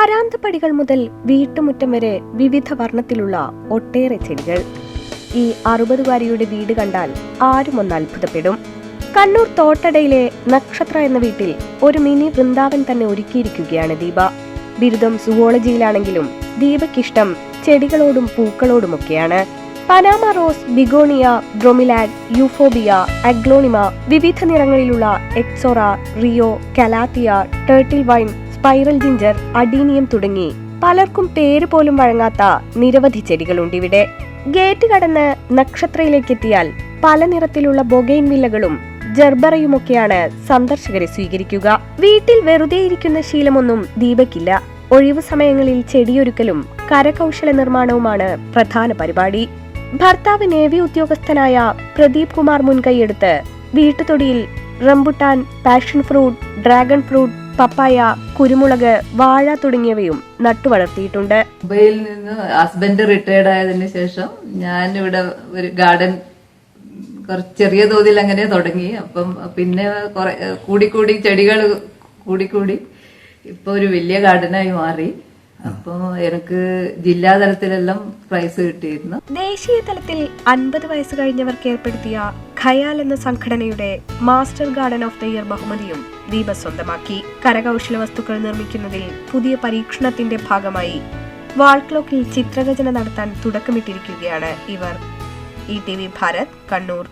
വരാന്തപ്പടികൾ മുതൽ വീട്ടുമുറ്റം വരെ വിവിധ വർണത്തിലുള്ള ഒട്ടേറെ ചെടികൾ. ഈ അറുപതുകാരിയുടെ വീട് കണ്ടാൽ ആരും ഒന്ന് അത്ഭുതപ്പെടും. കണ്ണൂർ തോട്ടടയിലെ നക്ഷത്ര എന്ന വീട്ടിൽ ഒരു മിനി വൃന്ദാവൻ തന്നെ ഒരുക്കിയിരിക്കുകയാണ് ദീപ. ബിരുദം സുവോളജിയിലാണെങ്കിലും ദീപക്കിഷ്ടം ചെടികളോടും പൂക്കളോടുമൊക്കെയാണ്. പനാമ റോസ് ബിഗോണിയ ബ്രൊമിലാഡ് യൂഫോബിയ അഗ്ലോണിമ വിവിധ നിറങ്ങളിലുള്ള ixora rio calathea turtle vine spiral ginger adenium തുടങ്ങി പലർക്കും പേര് പോലും വഴങ്ങാത്ത നിരവധി ചെടികളുണ്ട് ഇവിടെ ഗേറ്റ് കടന്ന് നക്ഷത്രയിലേക്ക് എത്തിയാൽ പല നിറത്തിലുള്ള ബൊഗൈൻ വില്ലകളും ജർബറയുമൊക്കെയാണ് സന്ദർശകരെ സ്വീകരിക്കുക. വീട്ടിൽ വെറുതെ ഇരിക്കുന്ന ശീലമൊന്നും ദീപക്കില്ല ഒഴിവു സമയങ്ങളിൽ ചെടിയൊരുക്കലും കരകൗശല നിർമ്മാണവുമാണ് പ്രധാന പരിപാടി. ഭർത്താവ് നേവി ഉദ്യോഗസ്ഥനായ പ്രദീപ് കുമാർ മുൻകൈയെടുത്ത് വീട്ടുതൊടിയിൽ rambutan passion fruit dragon fruit പപ്പായ കുരുമുളക് വാഴ തുടങ്ങിയവയും നട്ടുവളർത്തിയിട്ടുണ്ട്. മുംബൈയിൽ നിന്ന് ഹസ്ബൻഡ് റിട്ടയർഡ് ആയതിനു ശേഷം ഞാൻ ഇവിടെ ഒരു ഗാർഡൻ കുറച്ച് ചെറിയ തോതിൽ അങ്ങനെ തുടങ്ങി. അപ്പം പിന്നെ കുറെ കൂടിക്കൂടി ചെടികൾ കൂടിക്കൂടി ഇപ്പൊ ഒരു വലിയ ഗാർഡനായി മാറി. അപ്പോ എനിക്ക് ജില്ലാ തലത്തിലെല്ലാം പ്രൈസ് കിട്ടിയിരുന്നു. ദേശീയ തലത്തിൽ അൻപത് വയസ്സ് കഴിഞ്ഞവർക്ക് ഏർപ്പെടുത്തിയ ഖയാൽ എന്ന സംഘടനയുടെ master garden of the year ബഹുമതിയും ദീപ സ്വന്തമാക്കി. കരകൗശല വസ്തുക്കൾ നിർമ്മിക്കുന്നതിൽ പുതിയ പരീക്ഷണത്തിന്റെ ഭാഗമായി വാൾക്ലോക്കിൽ ചിത്രരചന നടത്താൻ തുടക്കമിട്ടിരിക്കുകയാണ് ഇവർ. E T V Bharat Kannur.